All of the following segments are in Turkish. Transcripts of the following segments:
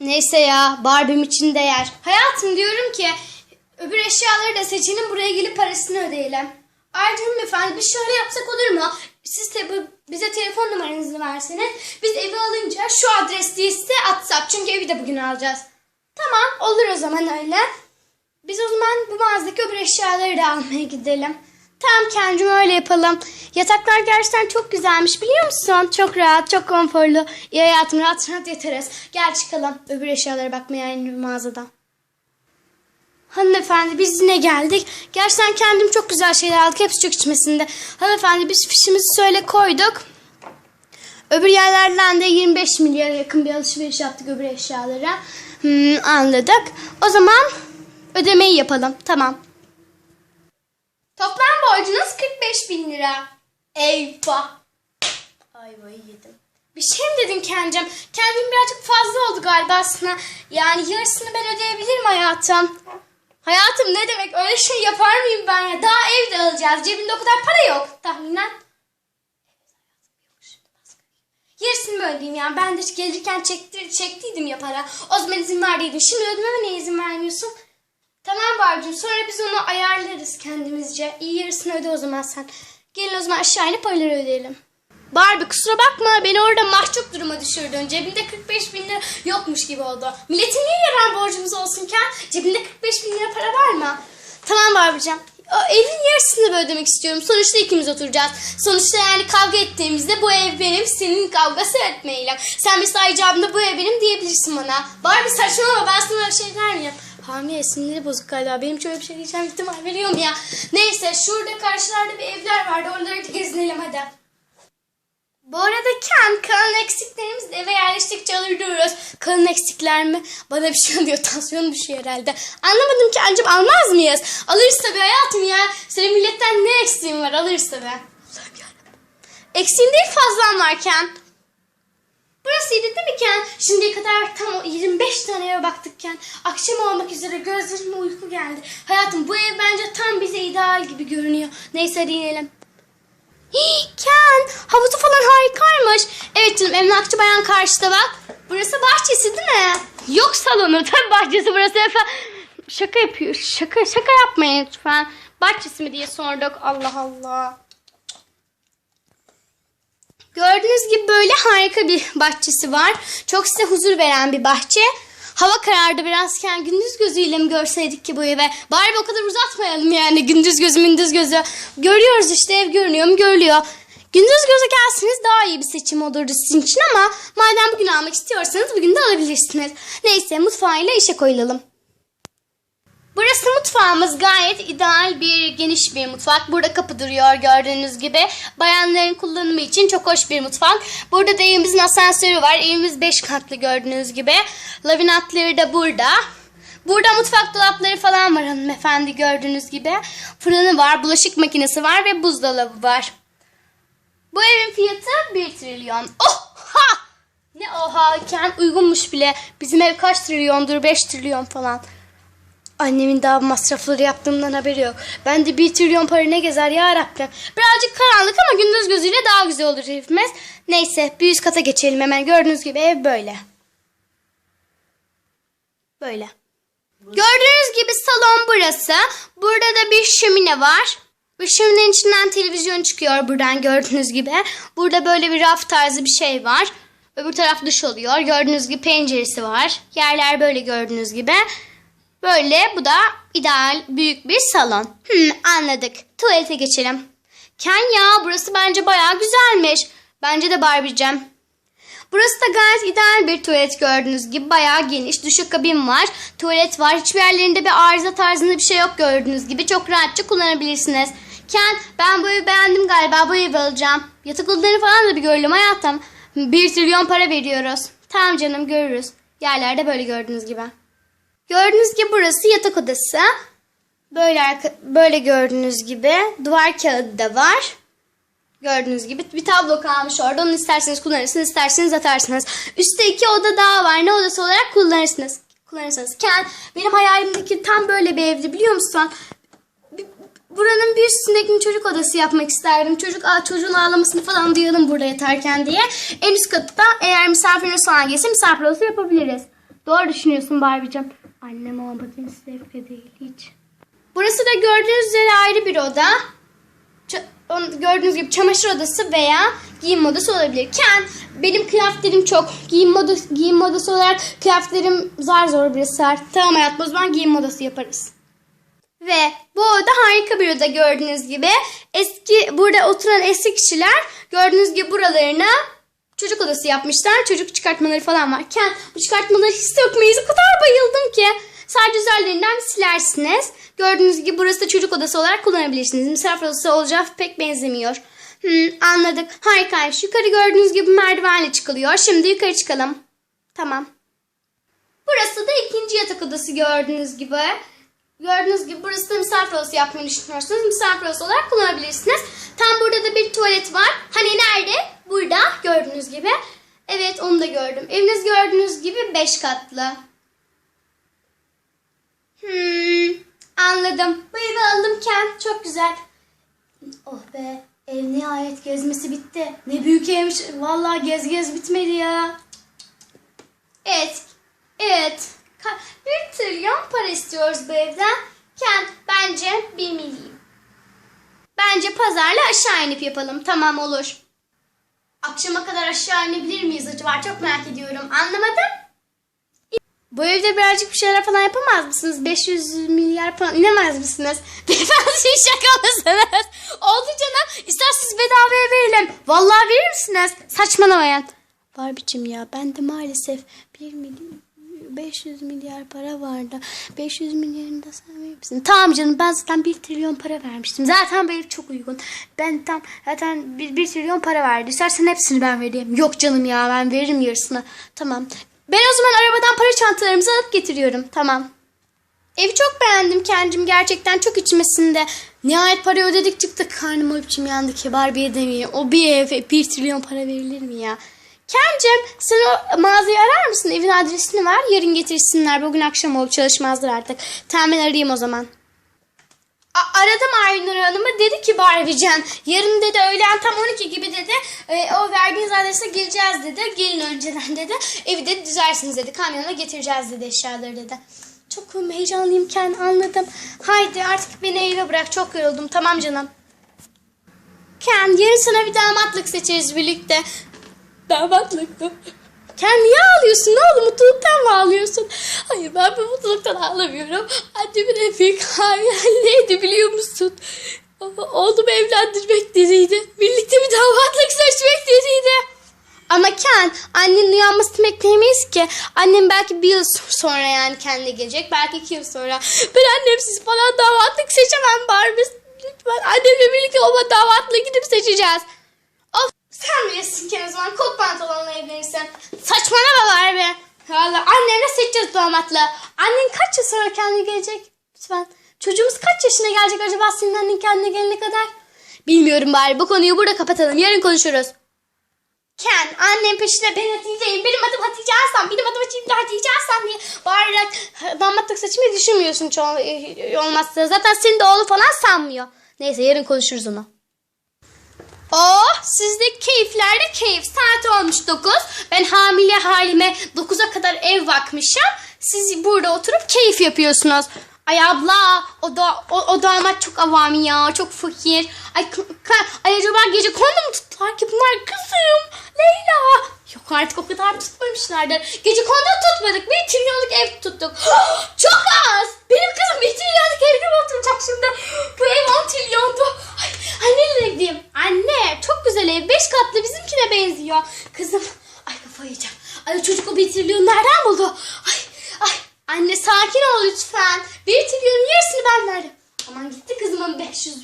Neyse ya Barbie'm için değer. Hayatım diyorum ki öbür eşyaları da seçelim buraya gelip parasını ödeyelim. Ayrıca hanımefendi biz şöyle yapsak olur mu? Siz bu- bize telefon numaranızı verseniz biz evi alınca şu adres diye size atsak. Çünkü evi de bugün alacağız. Tamam olur o zaman öyle. Biz o zaman bu mağazadaki öbür eşyaları da almaya gidelim. Tamam kendim öyle yapalım. Yataklar gerçekten çok güzelmiş biliyor musun? Çok rahat, çok konforlu. İyi hayatım rahat rahat yatarız. Gel çıkalım öbür eşyalara bakmaya aynı mağazadan. Hanımefendi biz yine geldik. Gerçekten kendim çok güzel şeyler aldık. Hepsi çok içmesinde. Hanımefendi biz fişimizi söyle koyduk. Öbür yerlerden de 25 milyara yakın bir alışveriş yaptık öbür eşyalara. Hmm, anladık. O zaman ödemeyi yapalım. Tamam. Toplam borcunuz 45 bin lira. Eyvah. Ayvayı yedim. Bir şey mi dedin Kencem? Kendim birazcık fazla oldu galiba aslında. Yani yarısını ben ödeyebilirim hayatım. Hayatım ne demek öyle şey yapar mıyım ben ya? Daha evde alacağız. Cebimde o kadar para yok tahminen. Yarısını mı ödeyeyim ya? Ben de gelirken çektir, çektiydim ya para. O zaman izin verdiydin. Şimdi ödememe niye izin vermiyorsun? Tamam Barbie'cim sonra biz onu ayarlarız kendimizce. İyi yarısını öde o zaman sen. Gelin o zaman aşağı inip paraları ödeyelim. Barbie kusura bakma beni orada mahcup duruma düşürdün. Cebimde 45 bin lira yokmuş gibi oldu. Milletin niye yaran borcumuz olsunken cebinde 45 bin lira para var mı? Tamam Barbie'cim. O evin yarısını da ödemek istiyorum. Sonuçta ikimiz oturacağız. Sonuçta yani kavga ettiğimizde bu ev benim, senin kavgası etmeyle. Sen mesela icabında bu ev benim diyebilirsin bana. Barbie saçmalama ben sana öyle şey der miyim? Hamile sinirleri bozuk galiba. Benim şöyle bir şey diyeceğim ihtimal veriyorum ya. Neyse şurada karşılarda bir evler vardı. Oraları da gezinelim hadi. Bu arada Ken, kalın eksiklerimiz de eve yerleştikçe alıyoruz. Kalın eksikler mi? Bana bir şey oluyor. Tansiyonum düşüyor herhalde. Anlamadım ki ancak almaz mıyız? Alırız tabii hayatım ya. Senin milletten ne eksiğin var? Alırız tabii. Eksiğin değil fazlan var Ken. Burasıydı değil mi Ken? Şimdiye kadar tam o 25 tane eve baktık Ken. Akşam olmak üzere gözlerime uyku geldi. Hayatım bu ev bence tam bize ideal gibi görünüyor. Neyse hadi inelim. Hii, Ken havuzu falan harikaymış. Evet canım emlakçı bayan karşıda bak. Burası bahçesi değil mi? Yok salonu tabii bahçesi burası efendim. Şaka yapıyor. Şaka şaka yapmayın lütfen. Bahçesi mi diye sorduk. Allah Allah. Gördüğünüz gibi böyle harika bir bahçesi var. Çok size huzur veren bir bahçe. Hava karardı birazken gündüz gözüyle mi görseydik ki bu eve? Bari o kadar uzatmayalım yani gündüz gözü gündüz gözü. Görüyoruz işte ev görünüyor mu görülüyor. Gündüz gözü gelseniz daha iyi bir seçim olurdu sizin için ama madem bugün almak istiyorsanız bugün de alabilirsiniz. Neyse mutfağıyla işe koyulalım. Burası mutfağımız gayet ideal bir geniş bir mutfak. Burada kapı duruyor gördüğünüz gibi. Bayanların kullanımı için çok hoş bir mutfak. Burada da evimizin asansörü var. Evimiz 5 katlı gördüğünüz gibi. Lavinatları da burada. Burada mutfak dolapları falan var hanımefendi gördüğünüz gibi. Fırını var, bulaşık makinesi var ve buzdolabı var. Bu evin fiyatı 1 trilyon. Oha! Ne oha iken uygunmuş bile. Bizim ev kaç trilyondur? 5 trilyon falan. Annemin daha masrafları yaptığımdan haberi yok. Ben de bir trilyon para ne gezer ya Rabbim. Birazcık karanlık ama gündüz gözüyle daha güzel olur evimiz. Neyse bir üst kata geçelim hemen. Gördüğünüz gibi ev böyle. Böyle. Gördüğünüz gibi salon burası. Burada da bir şömine var. Bu şöminenin içinden televizyon çıkıyor buradan gördüğünüz gibi. Burada böyle bir raf tarzı bir şey var. Öbür taraf dış oluyor. Gördüğünüz gibi penceresi var. Yerler böyle gördüğünüz gibi. Böyle bu da ideal büyük bir salon. Hmm, anladık. Tuvalete geçelim. Ken ya burası bence bayağı güzelmiş. Bence de Barbie'cem. Burası da gayet ideal bir tuvalet gördüğünüz gibi. Bayağı geniş. Duşakabin var. Tuvalet var. Hiçbir yerlerinde bir arıza tarzında bir şey yok gördüğünüz gibi. Çok rahatça kullanabilirsiniz. Ken ben bu evi beğendim galiba. Bu evi alacağım. Yatak odalarını falan da bir görelim hayatım. Bir trilyon para veriyoruz. Tamam canım görürüz. Yerlerde böyle gördüğünüz gibi. Gördüğünüz gibi burası yatak odası. Böyle böyle gördüğünüz gibi duvar kağıdı da var. Gördüğünüz gibi bir tablo kalmış orada. Onu isterseniz kullanırsınız, isterseniz atarsınız. Üstte iki oda daha var. Ne odası olarak kullanırsınız. Kullanırsınız. Benim hayalimdeki tam böyle bir evdi biliyor musun? Buranın bir üstündeki çocuk odası yapmak isterdim. Çocuk aa, çocuğun ağlamasını falan duyalım burada yatarken diye. En üst katta eğer misafiriniz falan gelirse misafir odası yapabiliriz. Doğru düşünüyorsun Barbie'cim. Annem olmadığın zevkle değil hiç. Burası da gördüğünüz üzere ayrı bir oda. Ç- gördüğünüz gibi çamaşır odası veya giyim odası olabilir. Ken benim kıyafetlerim çok. Giyim modası, giyim modası olarak kıyafetlerim zar zor bir sar. Tamam hayatım o zaman giyim modası yaparız. Ve bu oda harika bir oda gördüğünüz gibi. Eski burada oturan eski kişiler gördüğünüz gibi buralarına çocuk odası yapmışlar. Çocuk çıkartmaları falan varken bu çıkartmaları hiç sökmeyiz. O kadar bayıldım ki. Sadece üzerlerinden silersiniz. Gördüğünüz gibi burası da çocuk odası olarak kullanabilirsiniz. Misafir odası olacağı pek benzemiyor. Hmm, anladık. Harikaymış. Yukarı gördüğünüz gibi merdivenle çıkılıyor. Şimdi yukarı çıkalım. Tamam. Burası da ikinci yatak odası gördüğünüz gibi. Gördüğünüz gibi burası da misafir odası yapmayı düşünüyorsunuz. Misafir odası olarak kullanabilirsiniz. Tam burada da bir tuvalet var. Hani nerede? Burada gördüğünüz gibi. Evet onu da gördüm. Eviniz gördüğünüz gibi 5 katlı. Hmm, anladım. Bu evi aldım Ken. Çok güzel. Oh be. Ev nihayet gezmesi bitti. Ne büyük evmiş. Vallahi gez gez bitmedi ya. Evet. Evet. Bir trilyon para istiyoruz bu evden. Ken bence bir milyon. Bence pazarla aşağı inip yapalım. Tamam olur. Akşama kadar aşağı inebilir miyiz acaba? Çok merak ediyorum. Anlamadım. Bu evde birazcık bir şeyler falan yapamaz mısınız? 500 milyar falan inemez misiniz? Beyefendi şaka mısınız? Oldu canım. İsterseniz bedavaya verelim. Vallahi verir misiniz? Saçmalamayın. Barbie'cim ya ben de maalesef 1 milyon 500 milyar para vardı. 500 milyarını da sen verir misin? Tamam canım ben zaten 1 trilyon para vermiştim. Zaten ev çok uygun. Ben tam zaten 1, 1 trilyon para verdi. İstersen hepsini ben vereyim. Yok canım ya ben veririm yarısını. Tamam. Ben o zaman arabadan para çantalarımızı alıp getiriyorum. Tamam. Evi çok beğendim kendim. Gerçekten çok içmesinde. Nihayet parayı ödedik çıktık. Karnım o biçim yandı ki Barbie'ye demeyeyim. O bir ev bir trilyon para verilir mi ya? Kencim sen o mağazayı arar mısın? Evin adresini ver. Yarın getirsinler. Bugün akşam olup çalışmazlar artık. Tamam ben arayayım o zaman. A- aradım Aynur Hanım'ı dedi ki Barbiecan yarın dedi öğlen tam 12 gibi dedi e, o verdiğiniz adrese geleceğiz dedi gelin önceden dedi evi de düzersiniz dedi kamyona getireceğiz dedi eşyaları dedi. Çok heyecanlıyım Ken anladım. Haydi artık beni eve bırak çok yoruldum tamam canım. Ken yarın sana bir damatlık seçeriz birlikte. Damatlık mı? Ken niye ağlıyorsun? Ne oldu? Mutluluktan mı ağlıyorsun? Hayır ben bu mutluluktan ağlamıyorum. Annemin en büyük hayaliydi biliyor musun? Oğlumu evlendirmek dediydi. Birlikte bir damatlık seçmek dediydi. Ama Ken annenin uyanmasını bekleyemeyiz ki. Annem belki bir yıl sonra yani kendine gelecek. Belki iki yıl sonra. Ben annemsiz falan damatlık seçemem Barbie. Lütfen annemle birlikte olma damatlığı gidip seçeceğiz. Sen bilirsin ki o zaman kot pantolonla evlenirsen. Saçmalama Barbie. Valla annemle seçeceğiz damatlığı. Annen kaç yıl sonra kendine gelecek? Lütfen. Çocuğumuz kaç yaşına gelecek acaba senin annen kendine gelene kadar? Bilmiyorum bari bu konuyu burada kapatalım. Yarın konuşuruz. Ken annem peşine ben Hatice'yim. Benim adım Hatice Arslan. Benim adım Hatice, Hatice Arslan diye bağırarak damatlık seçmeyi düşünmüyorsun çoğu, olmazsa. Zaten senin de oğlu falan sanmıyor. Neyse yarın konuşuruz onu. Oh sizde keyiflerde keyif. Saat olmuş 9. Ben hamile halime 9'a kadar ev bakmışım. Siz burada oturup keyif yapıyorsunuz. Ay abla o, da, o, o damat çok avami ya çok fakir. Ay, ay acaba gece kondu mu tuttular ki bunlar kızım Leyla. Yok artık o kadar tutmamışlardır. Gece kondu tutmadık bir trilyonluk ev tuttuk. çok az. Benim kızım bir trilyonluk evde mi oturacak şimdi? Bu ev 10 trilyondu. Ay, ay nereye gideyim? Anne çok güzel ev. 5 katlı bizimkine benziyor. Kızım ay kafayı yiyeceğim. Ay çocuk o bir trilyonu nereden buldu? Ay anne sakin ol lütfen. Bir trilyonun yarısını ben verdim. Aman gitti kızımın 500.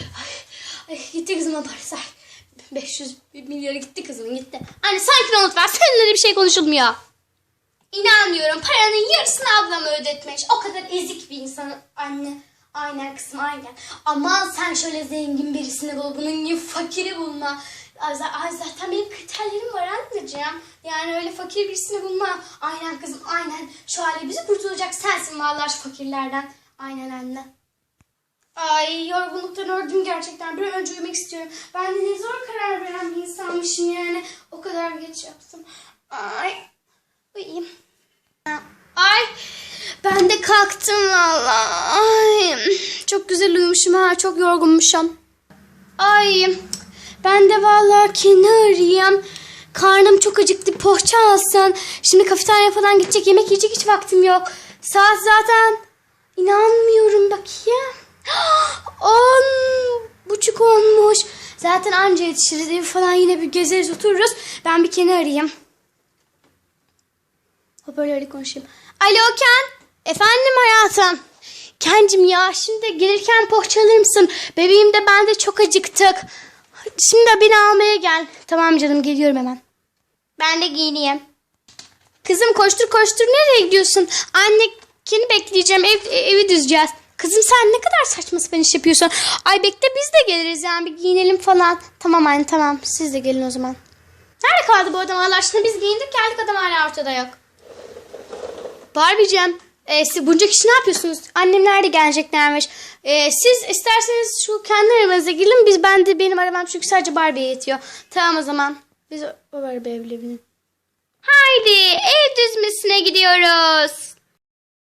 Ay, ay gitti kızımın parası. Ay, 500 milyarı gitti kızımın gitti. Anne sakin ol lütfen. Seninle bir şey konuşulmuyor. İnanmıyorum. Paranın yarısını ablama ödetmiş. O kadar ezik bir insan anne. Aynen kızım aynen. Aman sen şöyle zengin birisini bul. Bunun gibi fakiri bulma. Ay, ay, zaten benim kriterlerim var anneciğim. Yani öyle fakir birisini bulma. Aynen kızım aynen. Şu hale bizi kurtulacak sensin vallahi şu fakirlerden. Aynen anne. Ay yorgunluktan öldüm gerçekten. Bir an önce uyumak istiyorum. Ben de ne zor karar veren bir insanmışım yani. O kadar geç yaptım. Ay uyuyayım. Ha, Ben de kalktım valla. Ay, çok güzel uyumuşum ha. Çok yorgunmuşum. Ay ben de valla kendi arayayım. Karnım çok acıktı. Poğaça alsın. Şimdi kafeterya falan gidecek. Yemek yiyecek hiç vaktim yok. Saat zaten inanmıyorum bakayım. On buçuk olmuş. Zaten anca yetişiriz. Evi falan yine bir gezeriz otururuz. Ben bir kendi arayayım. Hoparlörle konuşayım. Alo Ken. Efendim hayatım. Kencim ya şimdi gelirken poğaça alır mısın? Bebeğim de ben de çok acıktık. Şimdi beni almaya gel. Tamam canım geliyorum hemen. Ben de giyineyim. Kızım koştur koştur nereye gidiyorsun? Annekini bekleyeceğim ev, evi düzeceğiz. Kızım sen ne kadar saçma sapan iş yapıyorsun. Ay bekle biz de geliriz yani bir giyinelim falan. Tamam anne tamam siz de gelin o zaman. Nerede kaldı bu adam Allah aşkına biz giyindik geldik adam hala ortada yok. Barbie'cim e, siz bunca kişi ne yapıyorsunuz? Annemler de geleceklermiş. E, siz isterseniz şu kendi arabanıza girin. Biz ben de benim arabam çünkü sadece Barbie'ye yetiyor. Tamam o zaman. Biz o, o arabaya binin. Haydi ev düzmesine gidiyoruz.